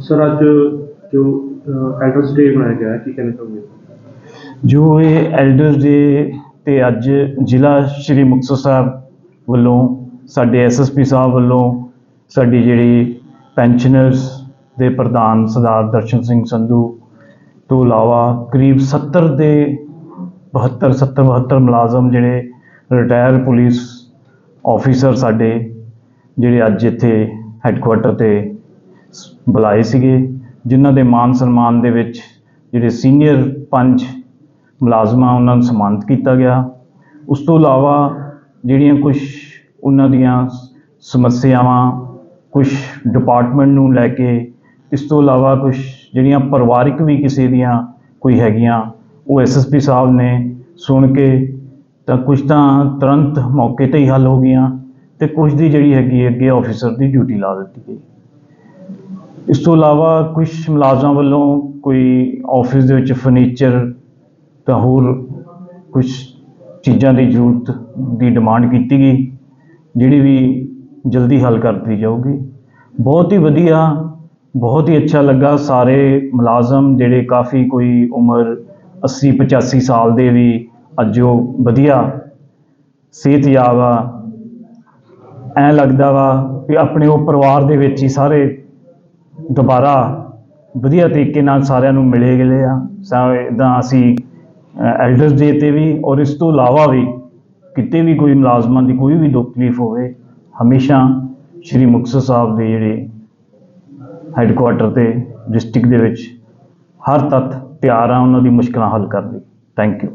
Sir, ਅੱਜ ਜੋ elders ਡੇ ਬਣਾਇਆ ਗਿਆ ਹੈ ਕੀ ਕਹਿਣਾ ਚਾਹੋਗੇ? ਜੋ ਇਹ ਐਲਡਰਸ ਡੇ ਤੇ ਅੱਜ ਜ਼ਿਲ੍ਹਾ ਸ਼੍ਰੀ ਮੁਕਤਸਰ ਸਾਹਿਬ ਵੱਲੋਂ, ਸਾਡੇ ਐਸਐਸਪੀ ਸਾਹਿਬ ਵੱਲੋਂ, ਸਾਡੀ ਜਿਹੜੀ ਪੈਨਸ਼ਨਰਸ ਦੇ ਪ੍ਰਧਾਨ ਸਰਦਾਰ ਦਰਸ਼ਨ ਸਿੰਘ ਸੰਧੂ ਤੋਂ ਇਲਾਵਾ ਕਰੀਬ 70 ਦੇ 72 70 72 ਮੁਲਾਜ਼ਮ ਜਿਹੜੇ ਰਿਟਾਇਰ ਪੁਲਿਸ ਆਫੀਸਰ ਸਾਡੇ, ਜਿਹੜੇ ਅੱਜ ਇੱਥੇ ਹੈੱਡਕੁਆਟਰ ਤੇ ਸ- ਬੁਲਾਏ ਸੀਗੇ, ਜਿਨ੍ਹਾਂ ਦੇ ਮਾਨ ਸਨਮਾਨ ਦੇ ਵਿੱਚ ਜਿਹੜੇ ਸੀਨੀਅਰ ਪੰਜ ਮੁਲਾਜ਼ਮਾਂ ਉਹਨਾਂ ਨੂੰ ਸਨਮਾਨਿਤ ਕੀਤਾ ਗਿਆ। ਉਸ ਤੋਂ ਇਲਾਵਾ ਜਿਹੜੀਆਂ ਕੁਝ ਉਹਨਾਂ ਦੀਆਂ ਸਮੱਸਿਆਵਾਂ ਕੁਝ ਡਿਪਾਰਟਮੈਂਟ ਨੂੰ ਲੈ ਕੇ, ਇਸ ਤੋਂ ਇਲਾਵਾ ਕੁਝ ਜਿਹੜੀਆਂ ਪਰਿਵਾਰਿਕ ਵੀ ਕਿਸੇ ਦੀਆਂ ਕੋਈ ਹੈਗੀਆਂ, ਉਹ ਐਸਐਸਪੀ ਸਾਹਿਬ ਨੇ ਸੁਣ ਕੇ ਤਾਂ ਕੁਝ ਤਾਂ ਤੁਰੰਤ ਮੌਕੇ ਤੇ ਹੀ ਹੱਲ ਹੋ ਗਈਆਂ। ਤੇ ਕੁਝ ਦੀ ਜਿਹੜੀ ਹੈਗੀ ਅੱਗੇ ਆਫੀਸਰ ਦੀ ਡਿਊਟੀ ਲਾ ਦਿੱਤੀ ਗਈ। ਇਸ ਤੋਂ ਇਲਾਵਾ ਕੁਝ ਮੁਲਾਜ਼ਮਾਂ ਵੱਲੋਂ ਕੋਈ ਆਫਿਸ ਦੇ ਵਿੱਚ ਫਰਨੀਚਰ ਤਾਂ ਹੋਰ ਕੁਝ ਚੀਜ਼ਾਂ ਦੀ ਜ਼ਰੂਰਤ ਦੀ ਡਿਮਾਂਡ ਕੀਤੀ ਗਈ, ਜਿਹੜੀ ਵੀ ਜਲਦੀ ਹੱਲ ਕਰ ਦਿੱਤੀ ਜਾਊਗੀ। ਬਹੁਤ ਹੀ ਵਧੀਆ, ਬਹੁਤ ਹੀ ਅੱਛਾ ਲੱਗਾ ਸਾਰੇ ਮੁਲਾਜ਼ਮ, ਜਿਹੜੇ ਕਾਫੀ ਕੋਈ ਉਮਰ 80 85 ਸਾਲ ਦੇ ਵੀ ਅੱਜ ਉਹ ਵਧੀਆ ਸਿਹਤਯਾਬ ਆ ਐਂ ਲੱਗਦਾ ਵਾ ਕਿ ਆਪਣੇ ਉਹ ਪਰਿਵਾਰ ਦੇ ਵਿੱਚ ਹੀ ਸਾਰੇ ਦੁਬਾਰਾ ਵਧੀਆ ਤਰੀਕੇ ਨਾਲ ਸਾਰਿਆਂ ਨੂੰ ਮਿਲੇ ਗਏ ਆ। ਇਦਾਂ ਅਸੀਂ ਐਲਡਰਸ ਡੇ ਤੇ ਵੀ ਔਰ ਇਸ ਤੋਂ ਇਲਾਵਾ ਵੀ ਕਿਤੇ ਵੀ ਕੋਈ ਮੁਲਾਜ਼ਮਾਂ ਦੀ ਕੋਈ ਵੀ ਦੁੱਖ ਤਕਲੀਫ ਹੋਵੇ, ਹਮੇਸ਼ਾ ਸ਼੍ਰੀ ਮੁਕਤਸਰ ਸਾਹਿਬ ਦੇ ਜਿਹੜੇ ਹੈੱਡਕੁਆਟਰ ਤੇ ਡਿਸਟ੍ਰਿਕਟ ਦੇ ਵਿੱਚ ਹਰ ਤੱਤ ਤਿਆਰ ਆ, ਉਹਨਾਂ ਦੀ ਮੁਸ਼ਕਲਾਂ ਹੱਲ ਕਰਨ ਲਈ। Thank you